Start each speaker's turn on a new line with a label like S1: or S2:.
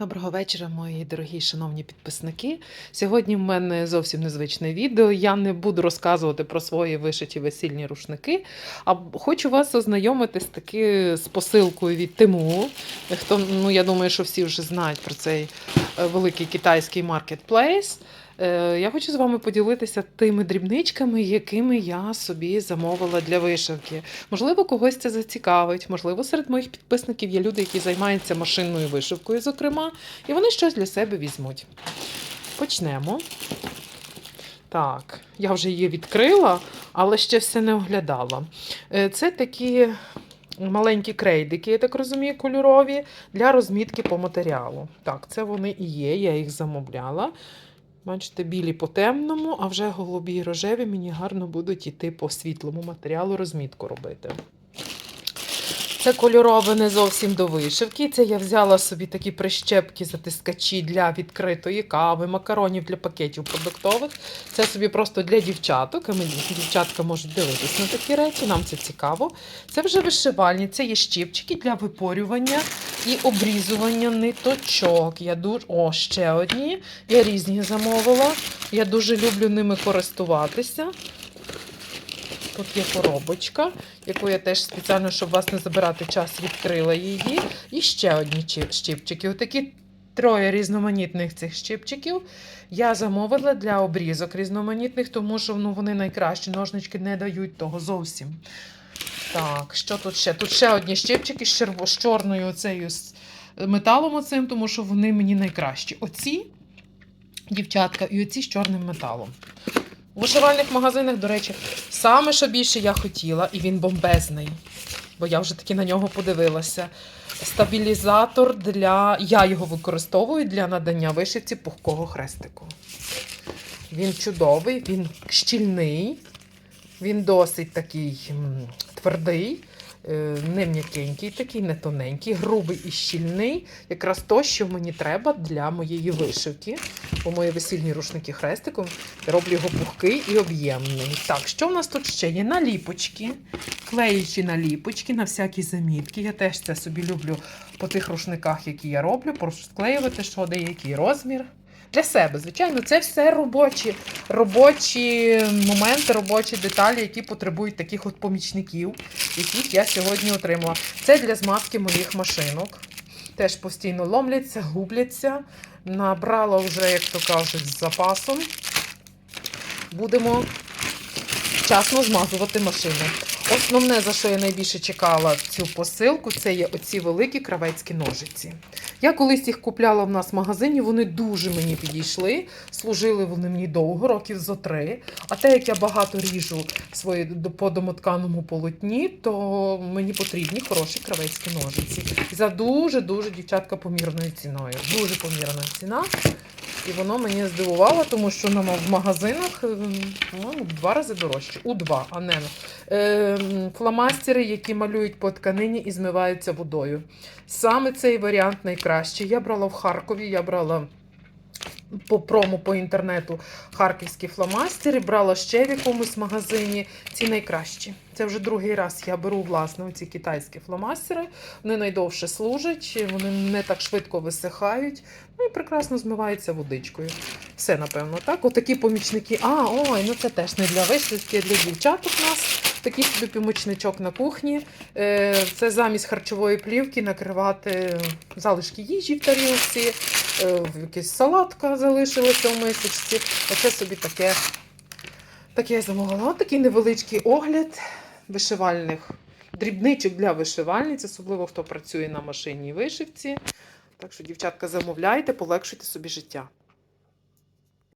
S1: Доброго вечора, мої дорогі шановні підписники. Сьогодні в мене зовсім незвичне відео. Я не буду розказувати про свої вишиті весільні рушники, а хочу вас ознайомити з таки з посилкою від Тиму. Хто, ну, я думаю, що всі вже знають про цей е, великий китайський маркетплейс. Е, Я хочу з вами поділитися тими дрібничками, якими я собі замовила для вишивки. Можливо, когось це зацікавить. Можливо, серед моїх підписників є люди, які займаються машинною вишивкою, зокрема, і вони щось для себе візьмуть. Почнемо. Так, я вже її відкрила, але ще все не оглядала. Е, Це такі маленькі крейдики, я так розумію, кольорові для розмітки по матеріалу. Так, це вони і є, я їх замовляла. Бачите, білі по темному, а вже голубі і рожеві мені гарно будуть іти по світлому матеріалу розмітку робити. Це кольорове не зовсім до вишивки. Це я взяла собі такі прищепки, затискачі для відкритої кави, макаронів для пакетів продуктових. Це собі просто для дівчаток. Мені дівчатка можуть дивитись на такі речі, нам це цікаво. Це вже вишивальні, це є щипчики для випорювання і обрізування ниточок. Я дуже... О, ще одні. Я різні замовила. Я дуже люблю ними користуватися. Тут є коробочка, яку я теж спеціально, щоб вас не забирати час, відкрила її. І ще одні щипчики. Отакі троє різноманітних цих щипчиків я замовила для обрізок різноманітних, тому що ну, вони найкращі. Ножнички не дають того зовсім. Так, що тут ще? Тут ще одні щипчики з, черво, з чорною оцею з металом оцим, тому що вони мені найкращі. Оці дівчатка і оці з чорним металом. У вишивальних магазинах, до речі, саме що більше я хотіла, і він бомбезний, бо я вже таки на нього подивилася. Стабілізатор для. Я його використовую для надання вишивці пухкого хрестику. Він чудовий, він щільний, він досить такий твердий, е, не м'якенький, такий не тоненький, грубий і щільний. Якраз то, що мені треба для моєї вишивки. Бо мої весільні рушники хрестиком я роблю його пухкий і об'ємний. Так, що в нас тут ще є? Наліпочки, клеючі наліпочки на всякі замітки. Я теж це собі люблю по тих рушниках, які я роблю, просто склеювати, що де який розмір. Для себе, звичайно, це все робочі, робочі моменти, робочі деталі, які потребують таких от помічників, яких я сьогодні отримала. Це для змазки моїх машинок. Теж постійно ломляться, губляться. Набрала вже, як то кажуть, з запасом. Будемо вчасно змазувати машину. Основне, за що я найбільше чекала цю посилку, це є оці великі кравецькі ножиці. Я колись їх купляла в нас в магазині, вони дуже мені підійшли. Служили вони мені довго, років зо три. А те, як я багато ріжу свої по домотканому полотні, то мені потрібні хороші кравецькі ножиці. За дуже-дуже дівчатка помірною ціною. Дуже помірна ціна. І воно мені здивувало, тому що на в магазинах ем, ну, в два рази дорожче. У два, а не е, фломастери, які малюють по тканині і змиваються водою. Саме цей варіант найкращий. Я брала в Харкові, я брала по прому по інтернету харківські фломастери, брала ще в якомусь магазині. Ці найкращі. Це вже другий раз я беру власне ці китайські фломастери. Вони найдовше служать, вони не так швидко висихають, ну і прекрасно змиваються водичкою. Все, напевно, так. Отакі помічники. А, ой, ну це теж не для вишивки, для дівчаток у нас. Такий собі помічничок на кухні. Е, Це замість харчової плівки накривати залишки їжі в тарілці, якась салатка залишилася в мисочці. Оце собі таке. Таке я замовила. Ось такий невеличкий огляд вишивальних дрібничок для вишивальниць, особливо хто працює на машинній вишивці. Так що, дівчатка, замовляйте, полегшуйте собі життя.